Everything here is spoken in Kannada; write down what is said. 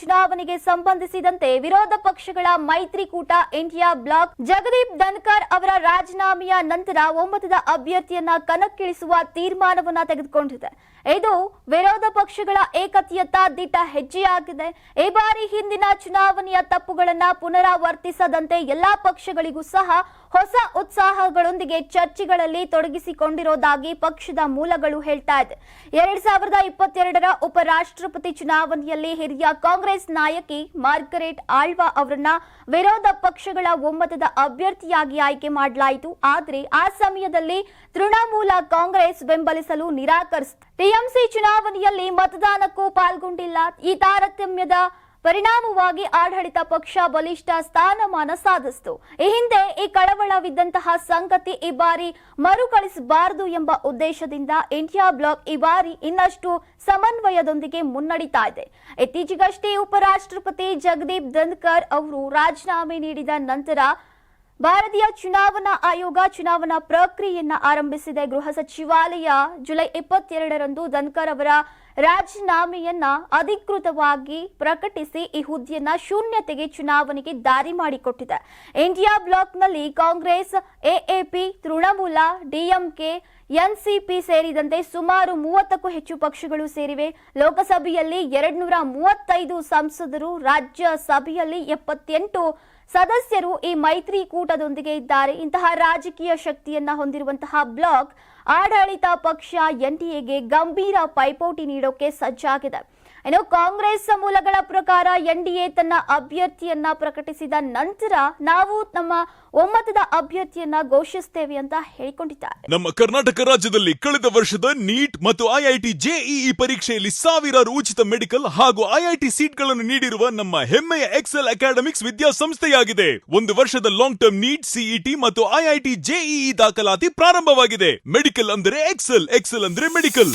ಚುನಾವಣೆಗೆ ಸಂಬಂಧಿಸಿದಂತೆ ವಿರೋಧ ಪಕ್ಷಗಳ ಮೈತ್ರಿಕೂಟ ಇಂಡಿಯಾ ಬ್ಲಾಕ್ ಜಗದೀಪ್ ಧನ್ಕರ್ ಅವರ ರಾಜೀನಾಮೆಯ ನಂತರ ಒಮ್ಮತದ ಅಭ್ಯರ್ಥಿಯನ್ನ ಕಣಕ್ಕಿಳಿಸುವ ತೀರ್ಮಾನವನ್ನ ತೆಗೆದುಕೊಂಡಿದೆ. ಇದು ವಿರೋಧ ಪಕ್ಷಗಳ ಏಕತೆಯತ್ತ ದಿಟ್ಟ ಹೆಜ್ಜೆಯಾಗಿದೆ. ಈ ಬಾರಿ ಹಿಂದಿನ ಚುನಾವಣೆಯ ತಪ್ಪುಗಳನ್ನ ಪುನರಾವರ್ತಿಸದಂತೆ ಎಲ್ಲಾ ಪಕ್ಷಗಳಿಗೂ ಸಹ ಹೊಸ ಉತ್ಸಾಹಗಳೊಂದಿಗೆ ಚರ್ಚೆಗಳಲ್ಲಿ ತೊಡಗಿಸಿಕೊಂಡಿರೋದಾಗಿ ಪಕ್ಷದ ಮೂಲಗಳು ಹೇಳ್ತಾ ಇದೆ. ಎರಡ್ ಸಾವಿರದ ಇಪ್ಪತ್ತೆರಡರ ಉಪರಾಷ್ಟ್ರಪತಿ ಚುನಾವಣೆಯಲ್ಲಿ ಹಿರಿಯ ಕಾಂಗ್ರೆಸ್ ನಾಯಕಿ ಮಾರ್ಗರೇಟ್ ಆಳ್ವಾ ಅವರನ್ನ ವಿರೋಧ ಪಕ್ಷಗಳ ಒಮ್ಮತದ ಅಭ್ಯರ್ಥಿಯಾಗಿ ಆಯ್ಕೆ ಮಾಡಲಾಯಿತು. ಆದರೆ ಆ ಸಮಯದಲ್ಲಿ ತೃಣಮೂಲ ಕಾಂಗ್ರೆಸ್ ಬೆಂಬಲಿಸಲು ನಿರಾಕರಿಸಿತು ಟಿಎಂಸಿ ಚುನಾವಣೆಯಲ್ಲಿ ಮತದಾನಕ್ಕೂ ಪಾಲ್ಗೊಂಡಿಲ್ಲ. ಈ ತಾರತಮ್ಯದ ಪರಿಣಾಮವಾಗಿ ಆಡಳಿತ ಪಕ್ಷ ಬಲಿಷ್ಠ ಸ್ಥಾನಮಾನ ಸಾಧಿಸಿತು. ಈ ಹಿಂದೆ ಈ ಕಳವಳವಿದ್ದಂತಹ ಸಂಗತಿ ಈ ಬಾರಿ ಮರುಕಳಿಸಬಾರದು ಎಂಬ ಉದ್ದೇಶದಿಂದ ಇಂಡಿಯಾ ಬ್ಲಾಕ್ ಈ ಬಾರಿ ಇನ್ನಷ್ಟು ಸಮನ್ವಯದೊಂದಿಗೆ ಮುನ್ನಡೀತಾ ಇದೆ. ಇತ್ತೀಚೆಗಷ್ಟೇ ಉಪರಾಷ್ಟ್ರಪತಿ ಜಗದೀಪ್ ಧನ್ಕರ್ ಅವರು ರಾಜೀನಾಮೆ ನೀಡಿದ ನಂತರ ಭಾರತೀಯ ಚುನಾವಣಾ ಆಯೋಗ ಚುನಾವಣಾ ಪ್ರಕ್ರಿಯೆಯನ್ನು ಆರಂಭಿಸಿದೆ. ಗೃಹ ಸಚಿವಾಲಯ ಜುಲೈ ಇಪ್ಪತ್ತೆರಡರಂದು ಧನ್ಕರ್ ಅವರ ರಾಜೀನಾಮೆಯನ್ನ ಅಧಿಕೃತವಾಗಿ ಪ್ರಕಟಿಸಿ ಈ ಹುದ್ದೆಯನ್ನ ಶೂನ್ಯತೆಗೆ ಚುನಾವಣೆಗೆ ದಾರಿ ಮಾಡಿಕೊಟ್ಟಿದೆ. India ಬ್ಲಾಕ್ನಲ್ಲಿ Congress, AAP, Trinamool, DMK, NCP ಸೇರಿದಂತೆ ಸುಮಾರು ಮೂವತ್ತಕ್ಕೂ ಹೆಚ್ಚು ಪಕ್ಷಗಳು ಸೇರಿವೆ. ಲೋಕಸಭೆಯಲ್ಲಿ ಎರಡ್ನೂರ ಮೂವತ್ತೈದು ಸಂಸದರು, ರಾಜ್ಯಸಭೆಯಲ್ಲಿ ಎಪ್ಪತ್ತೆಂಟು ಸದಸ್ಯರು ಈ ಮೈತ್ರಿಕೂಟದೊಂದಿಗೆ ಇದ್ದಾರೆ. ಇಂತಹ ರಾಜಕೀಯ ಶಕ್ತಿಯನ್ನ ಹೊಂದಿರುವಂತಹ ಬ್ಲಾಕ್ ಆಡಳಿತ ಪಕ್ಷ ಎನ್ಡಿಎಗೆ ಗಂಭೀರ ಪೈಪೋಟಿ ನೀಡೋಕೆ ಸಜ್ಜಾಗಿದೆ. ಇನ್ನು ಕಾಂಗ್ರೆಸ್ ಮೂಲಗಳ ಪ್ರಕಾರ ಎನ್ಡಿಎ ತನ್ನ ಅಭ್ಯರ್ಥಿಯನ್ನ ಪ್ರಕಟಿಸಿದ ನಂತರ ನಾವು ನಮ್ಮ ಒಮ್ಮತದ ಅಭ್ಯರ್ಥಿಯನ್ನ ಘೋಷಿಸ್ತೇವೆ ಅಂತ ಹೇಳಿಕೊಂಡಿದ್ದಾರೆ. ನಮ್ಮ ಕರ್ನಾಟಕ ರಾಜ್ಯದಲ್ಲಿ ಕಳೆದ ವರ್ಷದ ನೀಟ್ ಮತ್ತು ಐಐಟಿ ಜೆಇಇ ಪರೀಕ್ಷೆಯಲ್ಲಿ ಸಾವಿರಾರು ಉಚಿತ ಮೆಡಿಕಲ್ ಹಾಗೂ ಐಐಟಿ ಸೀಟ್ಗಳನ್ನು ನೀಡಿರುವ ನಮ್ಮ ಹೆಮ್ಮೆಯ ಎಕ್ಸೆಲ್ ಅಕಾಡೆಮಿಕ್ಸ್ ವಿದ್ಯಾಸಂಸ್ಥೆಯಾಗಿದೆ. ಒಂದು ವರ್ಷದ ಲಾಂಗ್ ಟರ್ಮ್ ನೀಟ್ ಸಿಇಟಿ ಮತ್ತು ಐಐಟಿ ಜೆಇಇ ದಾಖಲಾತಿ ಪ್ರಾರಂಭವಾಗಿದೆ. ಮೆಡಿಕಲ್ ಅಂದರೆ ಎಕ್ಸೆಲ್ ಎಕ್ಸೆಲ್ ಅಂದ್ರೆ ಮೆಡಿಕಲ್.